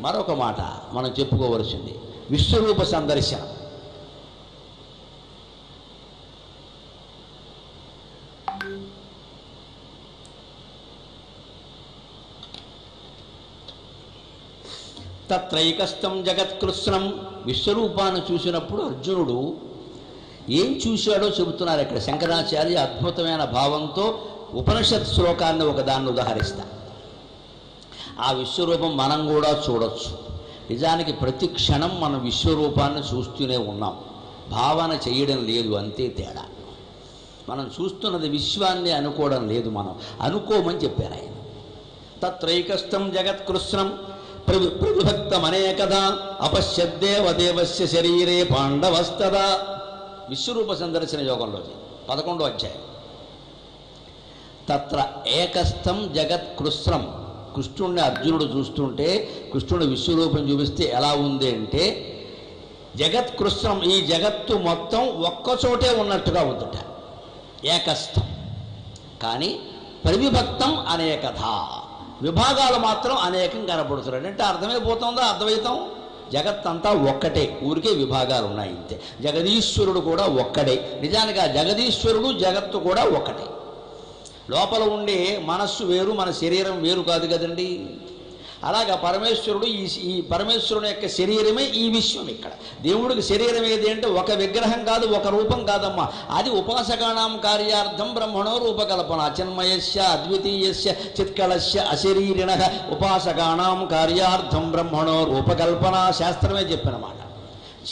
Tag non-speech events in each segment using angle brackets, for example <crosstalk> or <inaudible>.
మరొక మాట మనం చెప్పుకోవలసింది. విశ్వరూప సందర్శన. తత్రైకస్థం జగత్కృష్ణం విశ్వరూపాన్ని చూసినప్పుడు అర్జునుడు ఏం చూశాడో చెబుతున్నారు ఇక్కడ శంకరాచార్య అద్భుతమైన భావంతో ఉపనిషత్ శ్లోకాన్ని ఒకదాన్ని ఉదాహరిస్తా. ఆ విశ్వరూపం మనం కూడా చూడొచ్చు. నిజానికి ప్రతి క్షణం మనం విశ్వరూపాన్ని చూస్తూనే ఉన్నాం. భావన చేయడం లేదు అంతే తేడా. మనం చూస్తున్నది విశ్వాన్ని అనుకోవడం లేదు మనం. అనుకోమని చెప్పారు ఆయన. తత్రైకస్థం జగత్కృష్ణం ప్రభు ప్రభుభక్తమనేకదా అపశ్యద్దేవదేవస్య శరీరే పాండవస్తదా. విశ్వరూప సందర్శన యోగంలో పదకొండో అధ్యాయం. తత్ర ఏకస్థం జగత్కృష్ణం కృష్ణుడిని అర్జునుడు చూస్తుంటే కృష్ణుడు విశ్వరూపం చూపిస్తే ఎలా ఉంది అంటే జగత్ కృష్ణం ఈ జగత్తు మొత్తం ఒక్కచోటే ఉన్నట్టుగా ఉందట. ఏకస్థం. కానీ పరివిభక్తం అనేకథ. విభాగాలు మాత్రం అనేకం కనపడుతున్నాడు అంటే అర్థమైపోతుందా? అద్వైతం జగత్తంతా ఒక్కటే. ఊరికే విభాగాలు ఉన్నాయి అంతే జగదీశ్వరుడు కూడా ఒక్కడే. నిజానికి ఆ జగదీశ్వరుడు జగత్తు కూడా ఒక్కటే. లోపల ఉండే మనస్సు వేరు మన శరీరం వేరు కాదు కదండి. అలాగా పరమేశ్వరుడు ఈ ఈ పరమేశ్వరుని యొక్క శరీరమే ఈ విశ్వం ఇక్కడ. దేవుడికి శరీరం ఏది అంటే ఒక విగ్రహం కాదు ఒక రూపం కాదమ్మా. అది ఉపాసకాణం కార్యార్థం బ్రహ్మణో రూపకల్పన. అచన్మయస్య అద్వితీయస్య చిత్కళస్య అశరీరిణ. ఉపాసగాణం కార్యార్థం బ్రహ్మణో రూపకల్పన. శాస్త్రమే చెప్పినమాట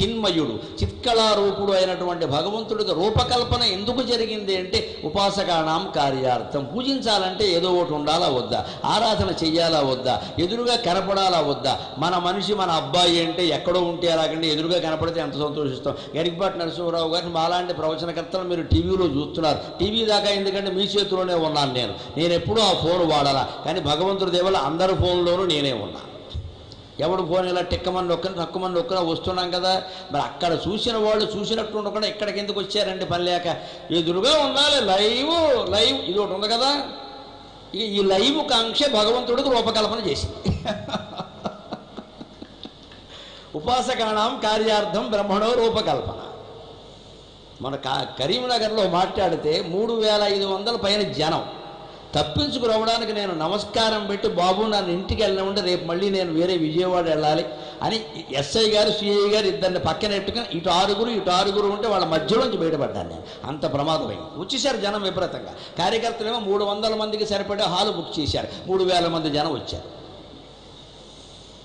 చిన్మయుడు చిత్కళారూపుడు అయినటువంటి భగవంతుడికి రూపకల్పన ఎందుకు జరిగింది అంటే ఉపాసకాణం కార్యార్థం. పూజించాలంటే ఏదో ఒకటి ఉండాలా వద్దా? ఆరాధన చెయ్యాలా వద్దా? ఎదురుగా కనపడాలా వద్దా? మన మనిషి మన అబ్బాయి అంటే ఎక్కడో ఉంటే అలాగంటే ఎదురుగా కనపడితే ఎంత సంతోషిస్తాం. గరికపాటి నరసింహరావు గారిని మాలాంటి ప్రవచనకర్తలు మీరు టీవీలో చూస్తున్నారు. టీవీ దాకా ఎందుకంటే మీ చేతిలోనే ఉన్నాను నేను. నేను ఎప్పుడూ ఆ ఫోన్ వాడాలా. కానీ భగవంతుడి దేవల అందరి ఫోన్లోనూ నేనే ఉన్నాను ఎవడు ఫోన్ ఇలా టిక్కమని నొక్కని తక్కువమని నొక్కన వస్తున్నాం కదా. మరి అక్కడ చూసిన వాళ్ళు చూసినట్టు ఉండకుండా ఇక్కడికి ఎందుకు వచ్చారండి పని లేక? ఎదురుగా ఉండాలి లైవ్ లైవ్. ఇది ఒకటి ఉంది కదా. ఇక ఈ లైవ్ కాంక్ష భగవంతుడికి రూపకల్పన చేసింది. <laughs> ఉపాసకాణం కార్యార్థం బ్రహ్మణో రూపకల్పన. మన కా కరీంనగర్లో మాట్లాడితే మూడు వేల ఐదు వందల పైన జనం. తప్పించుకురావడానికి నేను నమస్కారం పెట్టి బాబు నన్ను ఇంటికి వెళ్ళిన రేపు మళ్ళీ నేను వేరే విజయవాడ వెళ్ళాలి అని ఎస్ఐ గారు సిఐ గారు ఇద్దరిని పక్కన ఎట్టుకుని ఇటు ఆరుగురు ఇటు ఆరుగురు ఉంటే వాళ్ళ మధ్యలోంచి బయటపడ్డాను నేను. అంత ప్రమాదమైంది. వచ్చేసారు జనం విపరీతంగా. కార్యకర్తలేమో మూడు వందల మందికి సరిపడే హాలు బుక్ చేశారు. మూడు వేల మంది జనం వచ్చారు.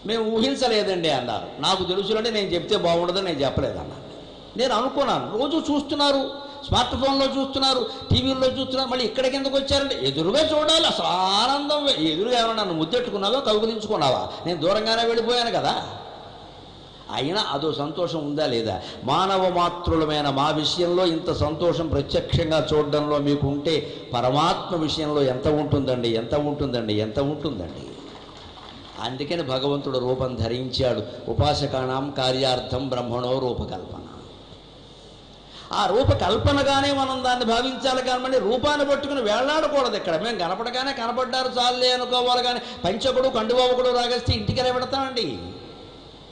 మేము ఊహించలేదండి అన్నారు. నాకు తెలుసులంటే నేను చెప్తే బాగుండదని నేను చెప్పలేదన్నాను నేను అనుకున్నాను. రోజు చూస్తున్నారు. స్మార్ట్ ఫోన్లో చూస్తున్నారు టీవీల్లో చూస్తున్నారు మళ్ళీ ఇక్కడికి ఎందుకు వచ్చారంటే ఎదురుగా చూడాలి అసలు ఆనందం ఎదురుగా ఏమన్నా నన్ను ముద్దెట్టుకున్నావా కౌగులించుకున్నావా? నేను దూరంగానే వెళ్ళిపోయాను కదా. అయినా అదో సంతోషం ఉందా లేదా? మానవ మాతృలమైన మా విషయంలో ఇంత సంతోషం ప్రత్యక్షంగా చూడడంలో మీకు ఉంటే పరమాత్మ విషయంలో ఎంత ఉంటుందండి ఎంత ఉంటుందండి ఎంత ఉంటుందండి? అందుకని భగవంతుడు రూపం ధరించాడు. ఉపాసకాణం కార్యార్థం బ్రహ్మణో రూపకల్పన ఆ రూపకల్పనగానే మనం దాన్ని భావించాలి కానీ రూపాన్ని పట్టుకుని వేళ్ళాడకూడదు ఇక్కడ. మేము కనపడగానే కనపడ్డారు చాలే అనుకోవాలి కానీ పంచకుడు కండుబాబుకుడు రాగస్తే ఇంటికి పెడతామండి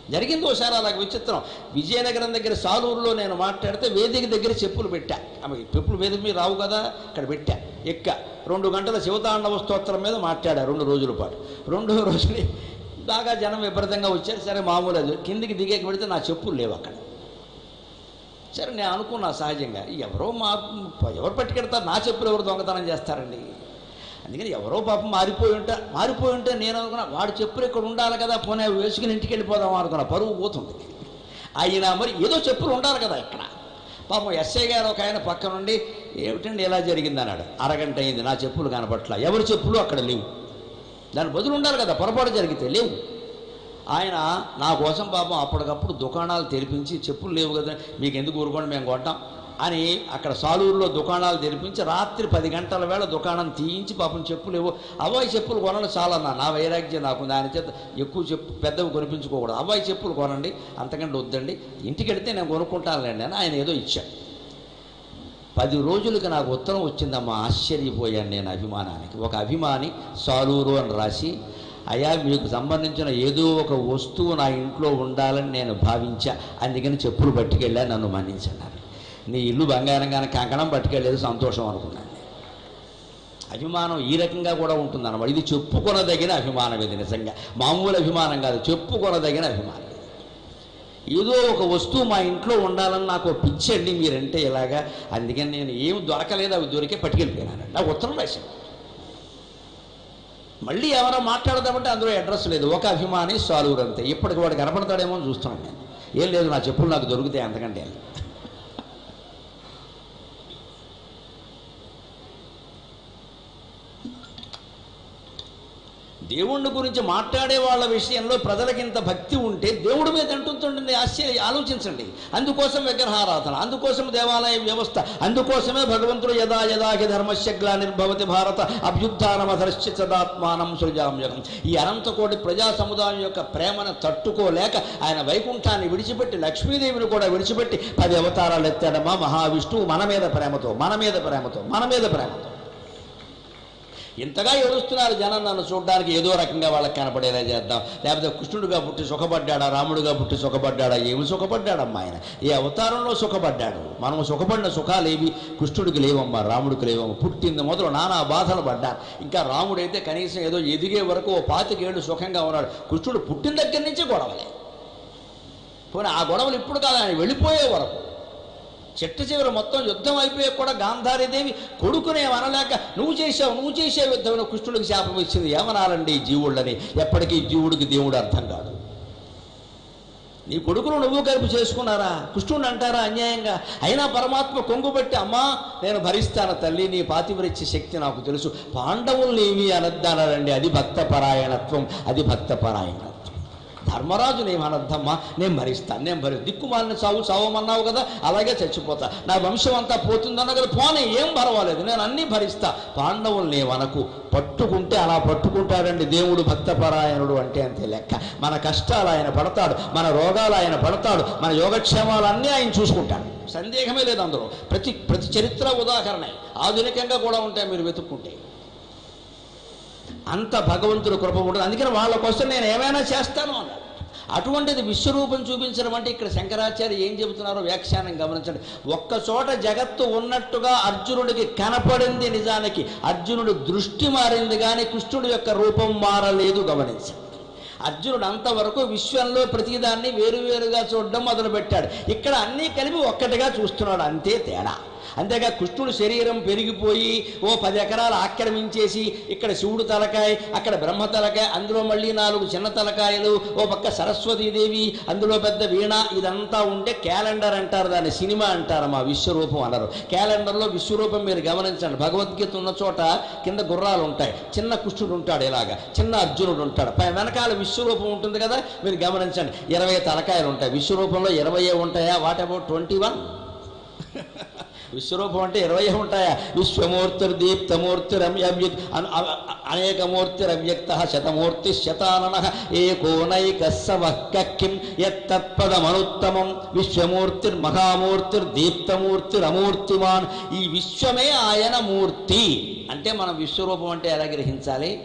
జరిగింది ఒకసారి అలాగ విచిత్రం. విజయనగరం దగ్గర సాలూరులో నేను మాట్లాడితే వేదిక దగ్గర చెప్పులు పెట్టా. ఆమె చెప్పులు వేదిక మీద రావు కదా ఇక్కడ పెట్టా. ఎక్క. రెండు గంటల శివతాండవ స్తోత్రం మీద మాట్లాడా రెండు రోజుల పాటు. రెండో రోజుని బాగా జనం విపరీతంగా వచ్చారు. సరే మామూలు అది. కిందికి దిగేకి పెడితే నా చెప్పులు లేవు అక్కడ. సరే నేను అనుకున్నా సహజంగా. ఎవరో మా ఎవరు పట్టుకెడతారు? నా చెప్పులు ఎవరు దొంగతనం చేస్తారండి? అందుకని ఎవరో పాపం మారిపోయి ఉంటే మారిపోయి ఉంటే నేను అనుకున్నా వాడు చెప్పులు ఇక్కడ ఉండాలి కదా పోనీ వేసుకుని ఇంటికి వెళ్ళిపోదాం అనుకున్నా. పరువు పోతుంది. అయినా మరి ఏదో చెప్పులు ఉండాలి కదా ఇక్కడ. పాపం ఎస్ఐ గారు ఒక ఆయన పక్క నుండి ఏమిటండి ఎలా జరిగింది? అన్నాడు. అరగంట అయింది నా చెప్పులు కనపట్ల ఎవరి చెప్పులు? అక్కడ లేవు. దాని బదులు ఉండాలి కదా పొరపాటు జరిగితే లేవు. ఆయన నా కోసం పాపం అప్పటికప్పుడు దుకాణాలు తెరిపించి చెప్పులు లేవు కదా మీకు ఎందుకు ఊరుకోండి మేము కొట్టాం అని అక్కడ సాలూరులో దుకాణాలు తెరిపించి రాత్రి పది గంటల వేళ దుకాణం తీయించి పాపం చెప్పులు లేవు. అవ్వాయి చెప్పులు కొనడం చాలన్నా నా వైరాగ్యం నాకు దాని చేత ఎక్కువ చెప్పు పెద్దవి కొనిపించుకోకూడదు. అవ్వాయి చెప్పులు కొనండి అంతకంటే వద్దండి ఇంటికి వెళితే నేను కొనుక్కుంటానులేండి అని ఆయన ఏదో ఇచ్చాను పది రోజులకి నాకు ఉత్తరం వచ్చిందమ్మా ఆశ్చర్యపోయాను నేను అభిమానానికి. ఒక అభిమాని సాలూరు అని రాసి అయ్యా మీకు సంబంధించిన ఏదో ఒక వస్తువు నా ఇంట్లో ఉండాలని నేను భావించా. అందుకని చెప్పులు పట్టుకెళ్ళా నన్ను మన్నించన్నారు నీ ఇల్లు బంగారం కానీ కంకణం పట్టుకెళ్ళేది సంతోషం అనుకున్నాను అభిమానం ఈ రకంగా కూడా ఉంటుందన్నమాట. ఇది చెప్పుకొనదగిన అభిమానం ఇది నిజంగా. మామూలు అభిమానం కాదు చెప్పుకొనదగిన అభిమానం ఏదో ఒక వస్తువు మా ఇంట్లో ఉండాలని నాకు పిచ్చండి పిచ్చి అండి మీరంటే ఇలాగా. అందుకని నేను ఏం దొరకలేదు అవి దొరికే పట్టుకెళ్ళిపోయినాను. నాకు ఉత్తరం రాశాను మళ్ళీ ఎవరో మాట్లాడదామంటే అందులో అడ్రస్ లేదు. ఒక అభిమాని సాలువురు అంతే. ఇప్పటికి వాడు కనపడతాడేమో అని చూస్తున్నాను నేను ఏం లేదు నా చెప్పులు నాకు దొరుకుతాయి అంతకంటే. దేవుణ్ణి గురించి మాట్లాడే వాళ్ళ విషయంలో ప్రజలకి ఇంత భక్తి ఉంటే దేవుడి మీద అంటుంటుండండి ఆశ్చర్య ఆలోచించండి. అందుకోసం విగ్రహారాధన అందుకోసం దేవాలయ వ్యవస్థ అందుకోసమే భగవంతుడు యదా యదాకి ధర్మశగ్లా గ్లానిర్భవతి భారత అభ్యుత్నమధర్శ్య సదాత్మానం సృజామ్యకం ఈ అనంతకోటి ప్రజా సముదాయం యొక్క ప్రేమను తట్టుకోలేక ఆయన వైకుంఠాన్ని విడిచిపెట్టి లక్ష్మీదేవిని కూడా విడిచిపెట్టి పది అవతారాలు ఎత్తాడమ్మా మహావిష్ణువు మన మీద ప్రేమతో మన మీద ప్రేమతో మన మీద ప్రేమతో. ఇంతగా ఏడుస్తున్నారు జనం నన్ను చూడడానికి ఏదో రకంగా వాళ్ళకి కనపడేలా చేద్దాం. లేకపోతే కృష్ణుడిగా పుట్టి సుఖపడ్డాడా రాముడుగా పుట్టి సుఖపడ్డాడా ఏమి సుఖపడ్డాడమ్మా ఆయన? ఏ అవతారంలో సుఖపడ్డాడు? మనము సుఖపడిన సుఖాలేవి కృష్ణుడికి లేవమ్మా రాముడికి లేవమ్మా. పుట్టింది మొదలు నానా బాధలు పడ్డారు. ఇంకా రాముడైతే కనీసం ఏదో ఎదిగే వరకు ఓ పాతికేళ్ళు సుఖంగా ఉన్నాడు. కృష్ణుడు పుట్టిన దగ్గర నుంచి గొడవలే. పోనీ ఆ గొడవలు ఇప్పుడు కాదు ఆయన వెళ్ళిపోయే వరకు. చెట్టు చివరి మొత్తం యుద్ధం అయిపోయే కూడా గాంధారీదేవి కొడుకునే అనలేక నువ్వు చేసావు నువ్వు చేసే యుద్ధంలో కృష్ణుడికి శాపం ఇచ్చింది. ఏమనాలండి ఈ జీవుళ్ళని? ఎప్పటికీ జీవుడికి దేవుడు అర్థం కాదు నీ కొడుకును నువ్వు కలిపి చేసుకున్నారా? కృష్ణుడు అంటారా అన్యాయంగా? అయినా పరమాత్మ కొంగుబట్టి అమ్మా నేను భరిస్తాను తల్లి నీ పాతివరిచ్చే శక్తి నాకు తెలుసు. పాండవుల్ని ఏమి అనద్దన్నారండి అది భక్తపరాయణత్వం అది భక్తపరాయణ పరాయణత్వం ధర్మరాజు నేను అనద్దమ్మా నేను భరిస్తాను నేను భరి దిక్కుమాలిన చావు సావమన్నావు కదా అలాగే చచ్చిపోతా. నా వంశం అంతా పోతుందన్న కదా పోనీ ఏం పర్వాలేదు నేను అన్నీ భరిస్తా. పాండవులు నేమనకు పట్టుకుంటే అలా పట్టుకుంటాడండి దేవుడు భక్తపరాయణుడు అంటే అంతే లెక్క. మన కష్టాలు ఆయన పడతాడు మన రోగాలు ఆయన పడతాడు మన యోగక్షేమాలు అన్నీ ఆయన చూసుకుంటాడు. సందేహమే లేదు అందులో. ప్రతి ప్రతి చరిత్ర ఉదాహరణ. ఆధునికంగా కూడా ఉంటాయి మీరు వెతుక్కుంటే. అంత భగవంతుడు కృప ఉంటుంది. అందుకని వాళ్ళ కోసం నేను ఏమైనా చేస్తాను అన్నాడు. అటువంటిది విశ్వరూపం చూపించడం అంటే ఇక్కడ శంకరాచార్య ఏం చెబుతున్నారో వ్యాఖ్యానం గమనించండి. ఒక్క చోట జగత్తు ఉన్నట్టుగా అర్జునుడికి కనపడింది నిజానికి అర్జునుడు దృష్టి మారింది కానీ కృష్ణుడి యొక్క రూపం మారలేదు గమనించండి. అర్జునుడు అంతవరకు విశ్వంలో ప్రతిదాన్ని వేరువేరుగా చూడడం మొదలుపెట్టాడు. ఇక్కడ అన్నీ కలిపి ఒక్కటిగా చూస్తున్నాడు అంతే తేడా. అంతేగా కృష్ణుడు శరీరం పెరిగిపోయి ఓ పది ఎకరాలు ఆక్రమించేసి ఇక్కడ శివుడు తలకాయ అక్కడ బ్రహ్మ తలకాయ అందులో మళ్ళీ నాలుగు చిన్న తలకాయలు ఓ పక్క సరస్వతీదేవి అందులో పెద్ద వీణ ఇదంతా ఉంటే క్యాలెండర్ అంటారు దాన్ని సినిమా అంటారు మా విశ్వరూపం అన్నారు క్యాలెండర్లో విశ్వరూపం మీరు గమనించండి. భగవద్గీత ఉన్న చోట కింద గుర్రాలు ఉంటాయి. చిన్న కృష్ణుడు ఉంటాడు ఇలాగా. చిన్న అర్జునుడు ఉంటాడు. పై వెనకాల విశ్వరూపం ఉంటుంది కదా మీరు గమనించండి. ఇరవై తలకాయలు ఉంటాయి. విశ్వరూపంలో ఇరవై ఉంటాయా? వాట్ అబౌట్ ట్వంటీ వన్ విశ్వరూపం అంటే ఇరవై ఉంటాయా? విశ్వమూర్తిర్దీప్తమూర్తిరవ్యక్ అనేక మూర్తిరవ్యక్త శతమూర్తి శతానన ఏకోనైక సవక్కిం యత్తత్పదమనుత్తమం విశ్వమూర్తిర్మహామూర్తిర్దీప్తమూర్తిరమూర్తిమాన్ ఈ విశ్వమే ఆయన మూర్తి అంటే మనం విశ్వరూపం అంటే ఎలా గ్రహించాలి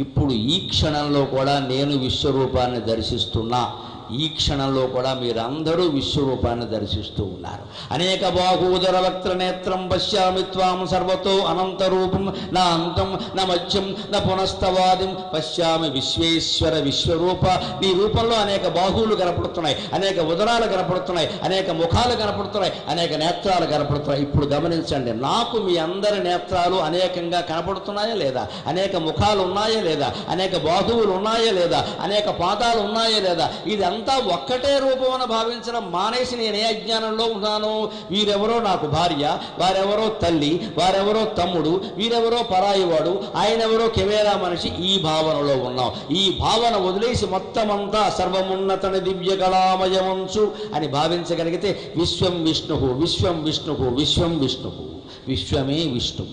ఇప్పుడు ఈ క్షణంలో కూడా నేను విశ్వరూపాన్ని దర్శిస్తున్నా ఈ క్షణంలో కూడా మీరందరూ విశ్వరూపాన్ని దర్శిస్తూ ఉన్నారు. అనేక బాహూదర వక్త్ర నేత్రం పశ్యామి త్వాం సర్వతో అనంత రూపం నా అంతం నా మధ్యం నా పునస్తవాదిం పశ్యామి విశ్వేశ్వర విశ్వరూప. నీ రూపంలో అనేక బాహువులు కనపడుతున్నాయి అనేక ఉదరాలు కనపడుతున్నాయి అనేక ముఖాలు కనపడుతున్నాయి అనేక నేత్రాలు కనపడుతున్నాయి. ఇప్పుడు గమనించండి నాకు మీ అందరి నేత్రాలు అనేకంగా కనపడుతున్నాయా లేదా? అనేక ముఖాలు ఉన్నాయా లేదా? అనేక బాహువులు ఉన్నాయా లేదా? అనేక పాదాలు ఉన్నాయా లేదా? ఇది అంతా ఒక్కటే రూపమని భావించడం మానేసి నేను ఏ అజ్ఞానంలో ఉన్నాను? వీరెవరో నాకు భార్య వారెవరో తల్లి వారెవరో తమ్ముడు వీరెవరో పరాయివాడు ఆయనెవరో కెమెరా మనిషి ఈ భావనలో ఉన్నాం. ఈ భావన వదిలేసి మొత్తం అంతా సర్వమున్నతని దివ్య కళామయమంచు అని భావించగలిగితే విశ్వం విష్ణువు విశ్వం విష్ణువు విశ్వం విష్ణువు విశ్వమే విష్ణు.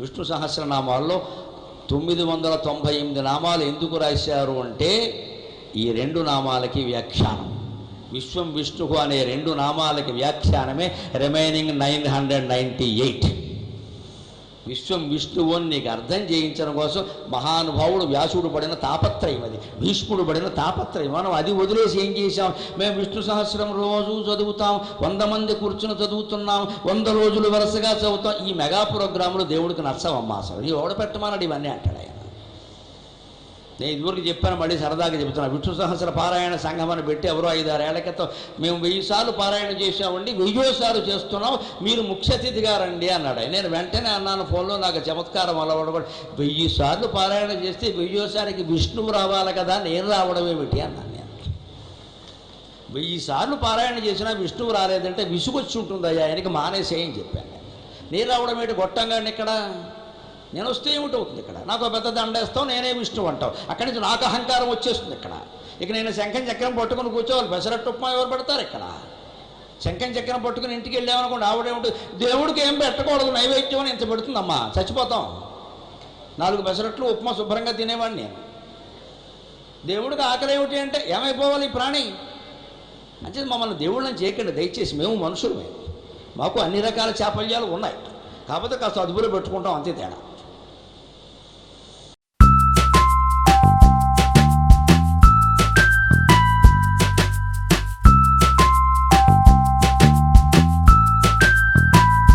విష్ణు సహస్రనామాల్లో తొమ్మిది వందల తొంభై ఎనిమిది నామాలు ఎందుకు రాశారు అంటే ఈ రెండు నామాలకి వ్యాఖ్యానం. విశ్వం విష్ణువు అనే రెండు నామాలకి వ్యాఖ్యానమే remaining nine hundred ninety eight. విశ్వం విష్ణువు అని నీకు అర్థం చేయించడం కోసం మహానుభావుడు వ్యాసుడు పడిన తాపత్రయం అది. భీష్ముడు పడిన తాపత్రయం. మనం అది వదిలేసి ఏం చేశాం? మేము విష్ణు సహస్రం రోజు చదువుతాం. వంద మంది కూర్చుని చదువుతున్నాం. వంద రోజులు వరుసగా చదువుతాం. ఈ మెగా ప్రోగ్రాములు దేవుడికి నచ్చవమ్మా అసలు నీ ఓడ పెట్టమన్నాడు ఇవన్నీ అంటాడు? నేను ఇదివరకు చెప్పాను మళ్ళీ సరదాగా చెబుతున్నా విష్ణు సహస్ర పారాయణ సంఘం అని పెట్టి ఎవరో ఐదారు ఏళ్ళ క్రితం మేము వెయ్యి సార్లు పారాయణ చేసామండి వెయ్యోసార్లు చేస్తున్నాం మీరు ముఖ్య అతిథిగా రండి అన్నాడు. నేను వెంటనే అన్నాను ఫోన్లో నాకు చమత్కారం అలవాడు కూడా వెయ్యి సార్లు పారాయణ చేస్తే వెయ్యోసారికి విష్ణువు రావాలి కదా నేను రావడం ఏమిటి అన్నాను నేను. వెయ్యి సార్లు పారాయణ చేసినా విష్ణువు రాలేదంటే విసుగొచ్చి ఉంటుందయ్యా ఆయనకి మానేసేయని చెప్పాను నేను. రావడం ఏంటి గొట్టంగాని ఇక్కడ నేను వస్తే ఏమిటవుతుంది ఇక్కడ? నాకు ఒక పెద్ద దండేస్తావు నేనే విష్ణువు అంటావు. అక్కడి నుంచి నాకు అహంకారం వచ్చేస్తుంది ఇక్కడ. ఇక నేను శంఖం చక్రం పట్టుకుని కూర్చోవాలి. పెసరట్టు ఉప్మా ఎవరు పెడతారు ఇక్కడ? శంఖం చక్రం పట్టుకుని ఇంటికి వెళ్ళామనుకోండి ఆవిడేమిటి దేవుడికి ఏం పెట్టకూడదు నైవేద్యం అని ఇంత పెడుతుందమ్మా? చచ్చిపోతాం. నాలుగు పెసరట్లు ఉప్మా శుభ్రంగా తినేవాడిని నేను. దేవుడికి ఆకలి ఏమిటి అంటే ఏమైపోవాలి ఈ ప్రాణి? అంటే మమ్మల్ని దేవుళ్ళని చేయకండి దయచేసి మేము మనుషులమే. మాకు అన్ని రకాల చాపల్యాలు ఉన్నాయి. కాకపోతే కాస్త అదుపులో పెట్టుకుంటాం అంతే తేడా.